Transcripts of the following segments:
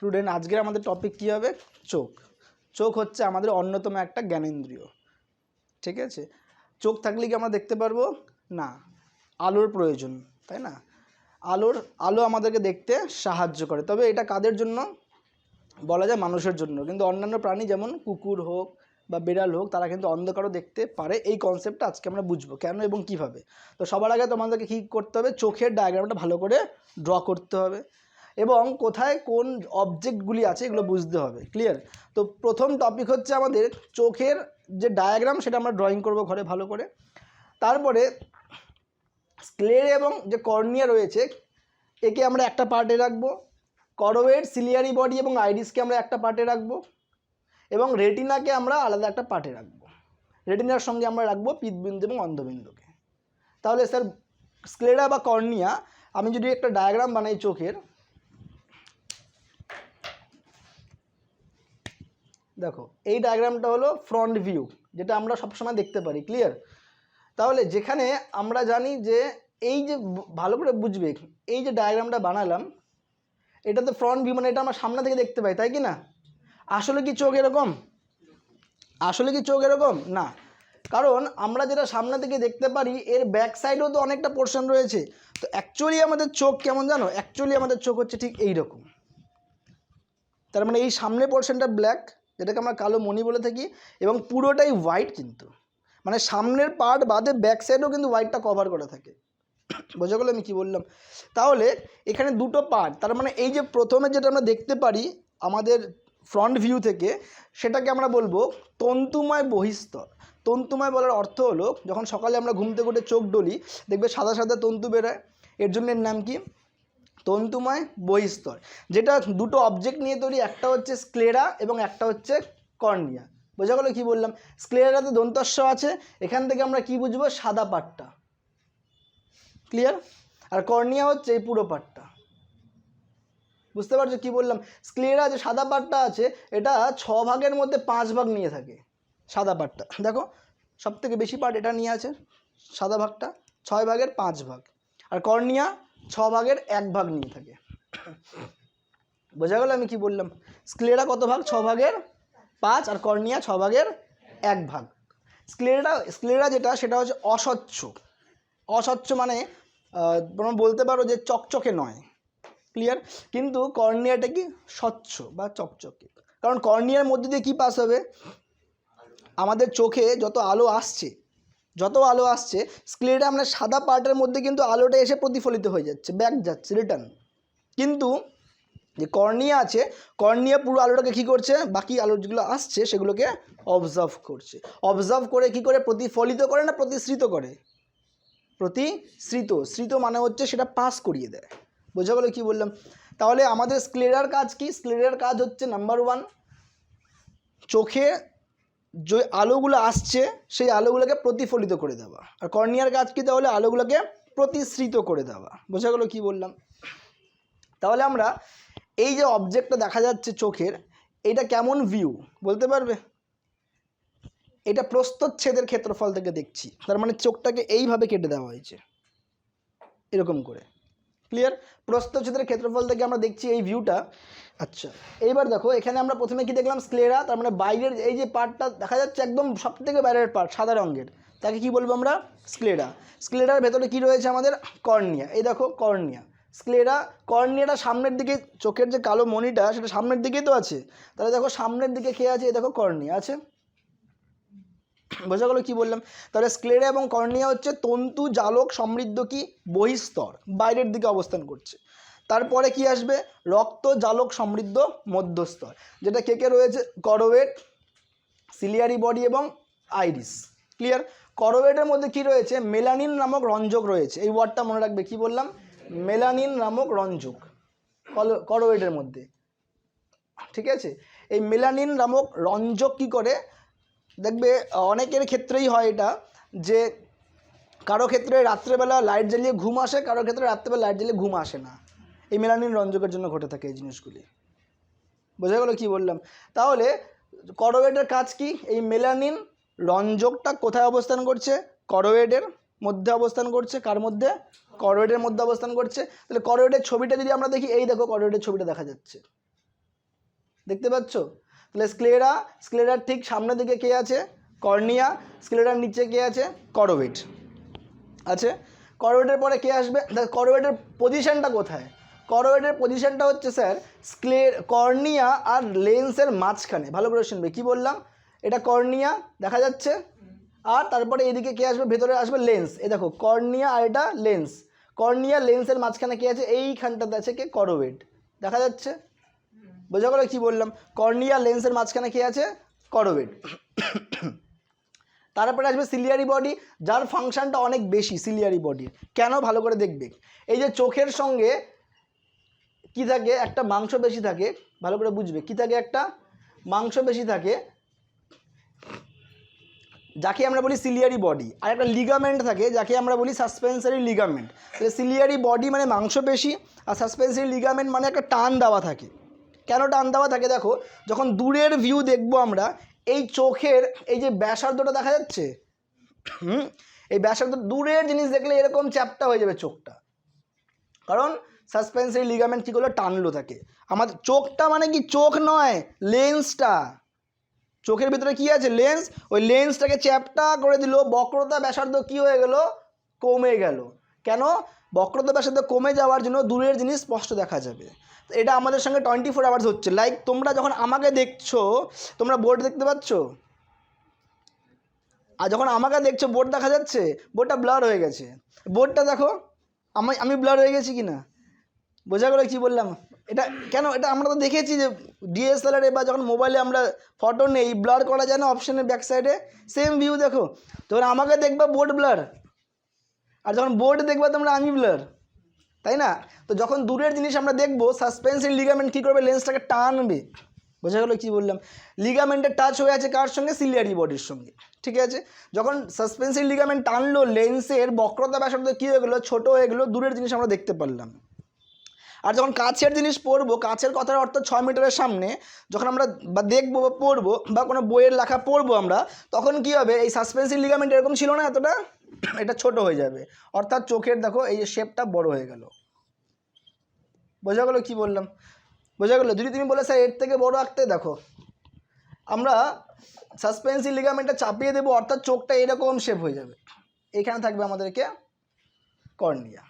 Student, আজকের আমাদের topic কী হবে? চোখ। চোখ হচ্ছে আমাদের অন্যতম একটা জ্ঞানেন্দ্রিয়। ঠিক আছে? চোখ থাকলে কি আমরা দেখতে পারব? না। আলোর প্রয়োজন, তাই না? আলোর, আলো আমাদেরকে দেখতে সাহায্য করে। তবে এটা কাদের জন্য? বলা যায় মানুষের জন্য। কিন্তু অন্যান্য প্রাণী যেমন কুকুর হোক বা বিড়াল হোক, তারা কিন্তু অন্ধকারও দেখতে পারে। এই কনসেপ্টটা আজকে আমরা বুঝব। কেন এবং কীভাবে? তো সবার আগে তোমাদেরকে কী করতে হবে? চোখের ডায়াগ্রামটা ভালো করে ড্র করতে হবে। এবং কোথায় কোন অবজেক্টগুলি আছে এগুলো বুঝতে হবে ক্লিয়ার তো প্রথম টপিক হচ্ছে আমাদের চোখের যে ডায়াগ্রাম সেটা আমরা ড্রয়িং করব ঘরে ভালো করে। তারপরে স্ক্লের এবং যে কর্নিয়া রয়েছে, একে আমরা একটা পার্টে রাখব। করোয়েড সিলিয়ারি বডি এবং আইরিসকে আমরা একটা পার্টে রাখব। এবং রেটিনাকে আমরা আলাদা একটা পার্টে রাখব। রেটিনার সঙ্গে আমরা রাখব পিতবিন্দু এবং অন্ধবিন্দুকে। তাহলে স্যার স্ক্লেরা বা কর্নিয়া আমি যদি একটা ডায়াগ্রাম বানাই চোখের দেখো, এই ডায়াগ্রামটা হলো ফ্রন্ট ভিউ যেটা আমরা সবসময় দেখতে পারি ক্লিয়ার তাহলে যেখানে আমরা জানি যে এই যে ভালো করে বুঝবে, এই যে ডায়াগ্রামটা বানালাম, এটা তো ফ্রন্ট ভিউ মানে এটা আমরা সামনে থেকে দেখতে পাই, তাই কি না? আসলে কি চোখ এরকম? আসলে কি চোখ এরকম? না। কারণ আমরা যেটা সামনে থেকে দেখতে পারি, এর ব্যাক সাইডেও তো অনেকটা পোর্শন রয়েছে। তো অ্যাকচুয়ালি আমাদের চোখ কেমন জানো? অ্যাকচুয়ালি আমাদের চোখ হচ্ছে ঠিক এই রকম তার মানে এই সামনের পোর্শনটা ব্ল্যাক যেটাকে আমরা কালো মণি বলে থাকি, এবং পুরোটাই হোয়াইট কিন্তু। মানে সামনের পার্ট বাদে ব্যাক সাইডেও কিন্তু হোয়াইটটা কভার করা থাকে। বোঝা গেলো আমি কী বললাম? তাহলে এখানে দুটো পার্ট তার মানে এই যে প্রথমে যেটা আমরা দেখতে পারি আমাদের ফ্রন্ট ভিউ থেকে, সেটাকে আমরা বলব তন্তুময় বহিস্তর। তন্তুময় বলার অর্থ হলো, যখন সকালে আমরা ঘুম থেকে উঠে চোখ ডলি, দেখবে সাদা সাদা তন্তু বেরোয়। এর জন্য এর নাম কি? তন্তুময় বহিস্তর, যেটা দুটো অবজেক্ট নিয়ে তৈরি, একটা হচ্ছে স্ক্লেরা এবং একটা হচ্ছে কর্নিয়া বোঝা গেলো কী বললাম? স্ক্লেরাতে দন্তস্ব আছে, এখান থেকে আমরা কি বুঝব? সাদা পাটটা। ক্লিয়ার আর কর্নিয়া হচ্ছে এই পুরো পাটটা। বুঝতে পারছ কি বললাম? স্ক্লেরা যে সাদা পাটটা আছে, এটা ছ ভাগের মধ্যে পাঁচ ভাগ নিয়ে থাকে, সাদা পাটটা। দেখো সব থেকে বেশি পার্ট এটা নিয়ে আছে, সাদা ভাগটা, ছয় ভাগের পাঁচ ভাগ। আর কর্নিয়া ছ ভাগের এক ভাগ নিয়ে থাকে। বোঝা গেল আমি কি বললাম? স্ক্লেরা কত ভাগ? ছ ভাগের পাঁচ আর কর্নিয়া ছ ভাগের এক ভাগ। স্ক্লেরা স্ক্লেরা যেটা, সেটা হচ্ছে অস্বচ্ছ। অস্বচ্ছ মানে তোমরা বলতে পারো যে চকচকে নয়। ক্লিয়ার কিন্তু কর্নিয়াটা কি? স্বচ্ছ বা চকচকে। কারণ কর্নিয়ার মধ্যে দিয়ে কী পাস হবে? আমাদের চোখে যত আলো আসছে যত আলো আসছে স্ক্লেটা আমরা সাদা পার্টের মধ্যে কিন্তু আলোটা এসে প্রতিফলিত হয়ে যাচ্ছে ব্যাক যাচ্ছে রিটার্ন কিন্তু যে কর্নিয়া আছে, কর্নিয়া পুরো আলোটাকে কী করছে? বাকি আলো যেগুলো আসছে, সেগুলোকে অবজার্ভ করছে। অবজার্ভ করে কি করে? প্রতিফলিত করে না প্রতিশ্রিত করে? প্রতিশ্রিত। শ্রিত মানে হচ্ছে সেটা পাস করিয়ে দেয়। বোঝা গেলো কী বললাম? তাহলে আমাদের স্ক্লেরার কাজ কি? স্ক্লেরার কাজ হচ্ছে নাম্বার ওয়ান চোখে যে আলোগুলো আসছে, সেই আলোগুলোকে প্রতিফলিত করে দেওয়া। আর কর্নিয়ার কাজ কি তাহলে? আলোগুলোকে প্রতিশ্রিত করে দেওয়া। বোঝা গেলো কী বললাম? তাহলে আমরা এই যে অবজেক্টটা দেখা যাচ্ছে চোখের, এটা কেমন ভিউ বলতে পারবে? এটা প্রস্তচ্ছেদের ক্ষেত্রফল থেকে দেখছি। তার মানে চোখটাকে এইভাবে কেটে দেওয়া হয়েছে। এরকম করে। ক্লিয়ার প্রস্তচ্ছেদের ক্ষেত্রফল থেকে আমরা দেখছি এই ভিউটা আচ্ছা। এইবার দেখো এখানে আমরা প্রথমে কি দেখলাম? স্ক্লেরা তার মানে বাইরের এই যে পার্টটা দেখা যাচ্ছে একদম সব থেকে বাইরের পার্ট সাদা রঙের। তাকে কি বলব আমরা? স্ক্লেরা স্ক্লেরার ভেতরে কি রয়েছে আমাদের? কর্নিয়া এই দেখো কর্নিয়া স্ক্লেরা কর্নিয়াটা সামনের দিকে চোখের যে কালো মণিটা সেটা সামনের দিকেই তো আছে। তাহলে দেখো সামনের দিকে কে আছে? এই দেখো কর্নিয়া আছে। বোঝা গেলো কি বললাম? তাহলে স্ক্লেরা এবং কর্নিয়া হচ্ছে তন্তু, জালক, সমৃদ্ধ কি? বহিস্তর, বাইরের দিকে অবস্থান করছে। তারপরে কি আসবে? রক্ত, জালক, সমৃদ্ধ মধ্যস্তর যেটা কে কে রয়েছে? করোয়েট সিলিয়ারি বডি এবং আইরিস ক্লিয়ার করোয়েটের মধ্যে কি রয়েছে? মেলানিন নামক রঞ্জক রয়েছে। এই ওয়ার্ডটা মনে রাখবে, কি বললাম? মেলানিন নামক রঞ্জক করোয়েটের মধ্যে। ঠিক আছে? এই মেলানিন নামক রঞ্জক কি করে? দেখবে, অনেকের ক্ষেত্রেই হয় এটা, যে কারও ক্ষেত্রে রাত্রেবেলা লাইট জ্বালিয়ে ঘুম আসে, কারও ক্ষেত্রে রাত্রেবেলা লাইট জ্বালিয়ে ঘুম আসে না। এই মেলানিন রঞ্জকের জন্য ঘটে থাকে এই জিনিসগুলি। বোঝা গেলো কি বললাম? তাহলে করোয়েডের কাজ কি? এই মেলানিন রঞ্জকটা কোথায় অবস্থান করছে? করোয়েডের মধ্যে অবস্থান করছে। কার মধ্যে? করোয়েডের মধ্যে অবস্থান করছে। তাহলে করোয়েডের ছবিটা যদি আমরা দেখি, এই দেখো করোয়েডের ছবিটা দেখা যাচ্ছে। দেখতে পাচ্ছ? তাহলে স্ক্লেরা স্ক্লেরার ঠিক সামনের দিকে কে আছে? কর্নিয়া স্ক্লেরার নিচে কে আছে? করোভেট আছে? করোভেটের পরে কে আসবে? দেখ করোভেটের পজিশনটা কোথায়? করোভেটের পজিশনটা হচ্ছে স্যার স্ক্লে কর্নিয়া আর লেন্সের মাঝখানে। ভালো করে শুনবে, কী বললাম? এটা কর্নিয়া, দেখা যাচ্ছে। আর তারপরে এদিকে কে আসবে? ভেতরে আসবে লেন্স এ দেখো, কর্নিয়া আর এটা লেন্স কর্নিয়া লেন্সের মাঝখানে কে আছে? এইখানটাতে আছে কে? করোভেট দেখা যাচ্ছে? বোঝা গেলো কি বললাম? কর্নিয়া লেন্সের মাঝখানে কে আছে? করোভেট তারপরে আসবে সিলিয়ারি বডি যার ফাংশানটা অনেক বেশি সিলিয়ারি বডির কেন ভালো করে দেখবে? এই যে চোখের সঙ্গে কি থাকে? একটা মাংস বেশি থাকে, ভালো করে বুঝবে। কি থাকে একটা? মাংস বেশি থাকে, যাকে আমরা বলি সিলিয়ারি বডি আর একটা লিগামেন্ট থাকে, যাকে আমরা বলি সাসপেন্সারি লিগামেন্ট তাহলে সিলিয়ারি বডি মানে মাংস বেশি, আর সাসপেন্সারি লিগামেন্ট মানে একটা টান দেওয়া থাকে। কেন টান দেওয়া থাকে দেখো, যখন দূরের ভিউ দেখব আমরা, এই চোখের এই যে ব্যাসার্ধটা দেখা যাচ্ছে? হুম? এই ব্যাসার্ধ, দূরের জিনিস দেখলে এরকম চ্যাপটা হয়ে যাবে চোখটা। কারণ সাসপেন্সারি লিগামেন্ট কী করল? টানলো থাকে আমাদের চোখটা মানে কি? চোখ নয় লেন্সটা চোখের ভিতরে কি আছে? লেন্স ওই লেন্সটাকে চ্যাপটা করে দিল। বক্রতা ব্যাসার্ধ কি হয়ে গেল? কমে গেল। কেন? বক্রতা ব্যাসার্ধ কমে যাওয়ার জন্য দূরের জিনিস স্পষ্ট দেখা যাবে। এটা আমাদের সঙ্গে টোয়েন্টি ফোর আওয়ার্স হচ্ছে। লাইক তোমরা যখন আমাকে দেখছ, তোমরা বোর্ড দেখতে পাচ্ছ? আর যখন আমাকে দেখছ বোর্ড দেখা যাচ্ছে? বোর্ডটা ব্লার হয়ে গেছে। বোর্ডটা দেখো, আমি আমি ব্লার হয়ে গেছি কি না বোঝা গেলো কী বললাম? এটা কেন, এটা আমরা তো দেখেছি যে ডিএসএলআরে বা যখন মোবাইলে আমরা ফটো নেই ব্লার করা যায় না অপশনের ব্যাক সাইডে সেম ভিউ দেখো। তখন আমাকে দেখবা বোর্ড ব্লার আর যখন বোর্ড দেখবা, তোমরা আমি ব্লার তাই না? তো যখন দূরের জিনিস আমরা দেখব সাসপেন্সিভ লিগামেন্ট কী করবে? লেন্সটাকে টানবে। বোঝা গেলো কী বললাম? লিগামেন্টের টাচ হয়ে আছে কার সঙ্গে? সিলিয়ারি বডির সঙ্গে। ঠিক আছে? যখন সাসপেন্সিভ লিগামেন্ট টানলো লেন্সের বক্রতা ব্যাসার্ধ কী হয়ে গেলো? ছোটো হয়ে গেলো, দূরের জিনিস আমরা দেখতে পারলাম। আর যখন কাছের জিনিস পড়ব কাছের কথার অর্থ ছয় মিটারের সামনে, যখন আমরা বা দেখব বা পড়ব বা কোনো বইয়ের লেখা পড়ব আমরা, তখন কি হবে? এই সাসপেন্সিভ লিগামেন্ট এরকম ছিল না এতটা? এটা ছোট হয়ে যাবে। অর্থাৎ চোখের দেখো, এই যে শেপটা বড় হয়ে গেল। বোঝা গেলো কি বললাম? বোঝা গেলো? যদি তুমি বলে, স্যার, এর থেকে বড় আঁকতে দেখো। আমরা সাসপেন্সিভ লিগামেন্টটা চাপিয়ে দেবো, অর্থাৎ চোখটা এরকম শেপ হয়ে যাবে। এখানে থাকবে আমাদেরকে কর্নিয়া।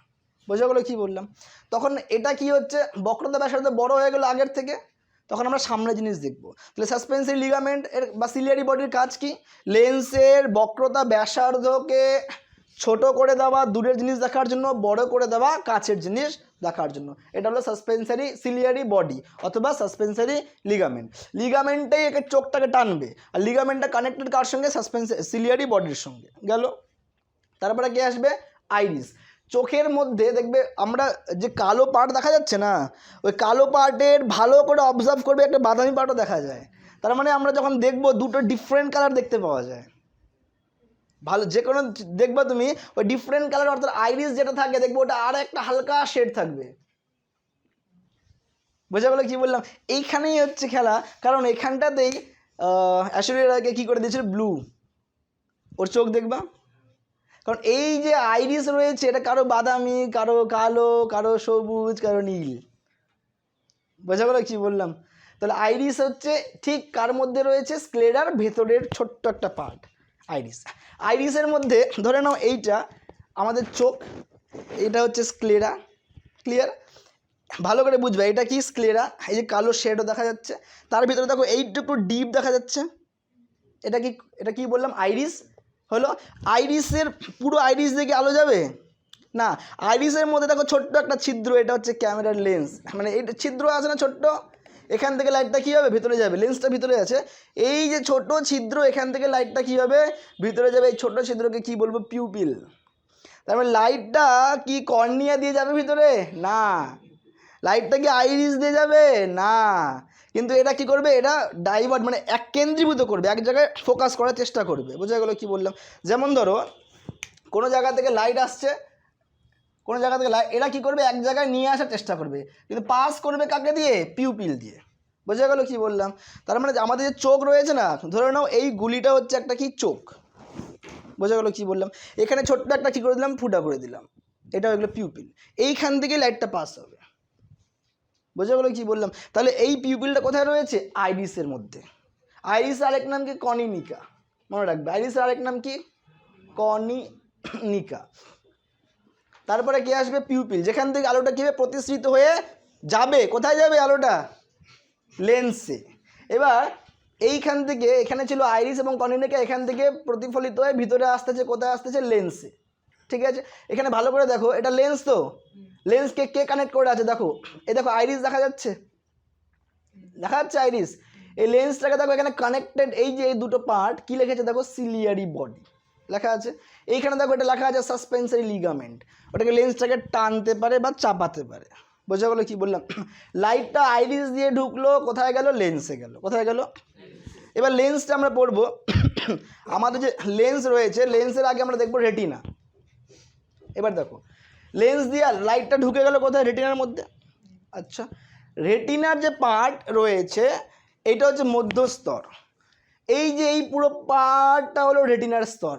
বোঝা গেলো কী বললাম? তখন এটা কি হচ্ছে? বক্রতা ব্যাসার্ধ বড় হয়ে গেলো আগের থেকে। তখন আমরা সামনে জিনিস দেখব। তাহলে সাসপেন্সিভ লিগামেন্ট এর বা সিলিয়ারি বডির কাজ কি? লেন্সের বক্রতা ব্যাসার্ধকে ছোট করে দেওয়া, দূরের জিনিস দেখার জন্য, বড় করে দেওয়া, কাছের জিনিস দেখার জন্য। এটা হলো সাসপেন্সারি সিলিয়ারি বডি অথবা সাসপেন্সারি লিগামেন্ট লিগামেন্টেই একে চোখটাকে টানবে। আর লিগামেন্টটা কানেক্টেড কার সঙ্গে? সাসপেন্স সিলিয়ারি বডির সঙ্গে। গেল? তারপরে কে আসবে? আইরিস চোখের মধ্যে দেখবে আমরা যে কালো পার্ট দেখা যাচ্ছে না, ওই কালো পার্টের ভালো করে অবজার্ভ করবে একটা বাদামি পার্টও দেখা যায়। তার মানে আমরা যখন দেখব দুটো ডিফারেন্ট কালার দেখতে পাওয়া যায়। ভালো, যে কোনো দেখবা তুমি, ওই ডিফারেন্ট কালার অর্থাৎ আইরিস যেটা থাকে, দেখবে ওটা আর একটা হালকা শেড থাকবে। বোঝা গেলো কি বললাম? এইখানেই হচ্ছে খেলা, কারণ এখানটাতেই অ্যাশোরিয়ার আগে কী করে দিয়েছিল? ব্লু ওর চোখ দেখবা? কারণ এই যে আইরিস রয়েছে, এটা কারও বাদামি, কারও কালো, কারও সবুজ, কারও নীল। বোঝা গেলো কি বললাম? তাহলে আইরিস হচ্ছে ঠিক কার মধ্যে রয়েছে? স্ক্লেডার ভেতরের ছোট্ট একটা পার্ট আইরিস। আইরিসের মধ্যে, ধরে নাও এইটা, আমাদের চোখ, এটা হচ্ছে স্ক্লেরা ক্লিয়ার ভালো করে বুঝবে, এটা কি স্ক্লেরা? এই যে কালো শেডও দেখা যাচ্ছে। তার ভিতরে দেখো, এইটুকু ডিপ দেখা যাচ্ছে। এটা কি এটা কি বললাম? আইরিস হলো আইরিসের পুরো আইরিস দেখে আলো যাবে? না আইরিসের মধ্যে দেখো ছোট্ট একটা ছিদ্র, এটা হচ্ছে ক্যামেরার লেন্স। মানে এটা ছিদ্র আছে না ছোট্ট? এখান থেকে লাইটটা কী হবে? ভিতরে যাবে। লেন্সটা ভিতরে আছে। এই যে ছোট ছিদ্র, এখান থেকে লাইটটা কী হবে? ভিতরে যাবে এই ছোট ছিদ্রকে কি বলব? পিউপিল। তার মানে লাইটটা কি কর্নিয়া দিয়ে যাবে ভিতরে? না। লাইটটা কি আইরিস দিয়ে যাবে? না। কিন্তু এটা কি করবে? এটা ডাইভার্ট মানে এক কেন্দ্রীভূত করবে, এক জায়গায় ফোকাস করার চেষ্টা করবে। বোঝা গেলো কি বললাম? যেমন ধরো, কোনো জায়গা থেকে লাইট আসছে, কোনো জায়গা থেকে লাইট এরা কি করবে? এক জায়গায় নিয়ে আসার চেষ্টা করবে। কিন্তু পাস করবে কাকে দিয়ে? পিউপিল দিয়ে। বোঝা গেলো কি বললাম? তার মানে আমাদের যে চোখ রয়েছে না, ধরে নাও এই গুলিটা হচ্ছে একটা কি? চোখ। বোঝা গেলো কি বললাম? এখানে ছোট্ট একটা কী করে দিলাম? ফুটা করে দিলাম। এটা হলো পিউপিল এইখান থেকে লাইটটা পাস হবে। বোঝা গেলো কি বললাম? তাহলে এই পিউপিলটা কোথায় রয়েছে? আইরিসের মধ্যে। আইরিসের আরেক নাম কি? কনিনিকা মনে রাখবে। আইরিসের আরেক নাম কি? কনিনিকা তারপরে কে আসবে? পিউপিল যেখান থেকে আলোটা কীভাবে প্রতিসৃত হয়ে যাবে। কোথায় যাবে আলোটা? লেন্সে এবার এইখান থেকে এখানে ছিল আইরিস এবং কনিনিকা এখান থেকে প্রতিফলিত হয়ে ভিতরে আসতেছে, কোথায় আসতেছে? লেন্সে ঠিক আছে? এখানে ভালো করে দেখো। এটা লেন্স তো? লেন্সকে কে কানেক্ট করে আছে? দেখো, এই দেখো আইরিস দেখা যাচ্ছে। দেখা যাচ্ছে আইরিস এই লেন্সটাকে দেখো এখানে কানেক্টেড এই যে এই দুটো পার্ট কি লিখেছে? দেখো সিলিয়ারি বডি লেখা আছে। এইখানে দেখো এটা লেখা আছে সাসপেন্সারি লিগামেন্ট ওটাকে লেন্সটাকে টানতে পারে বা চাপাতে পারে। বোঝা গেলো কি বললাম? লাইটটা আইরিস দিয়ে ঢুকলো, কোথায় গেল? লেন্সে গেল। কোথায় গেল? এবার লেন্সটা আমরা পড়ব। আমাদের যে লেন্স রয়েছে, লেন্সের আগে আমরা দেখব রেটিনা এবার দেখো লেন্স দিয়ে লাইটটা ঢুকে গেল কোথায়? রেটিনার মধ্যে। আচ্ছা রেটিনার যে পার্ট রয়েছে, এটা হচ্ছে মধ্যস্তর। এই যে এই পুরো পার্টটা হলো রেটিনার স্তর।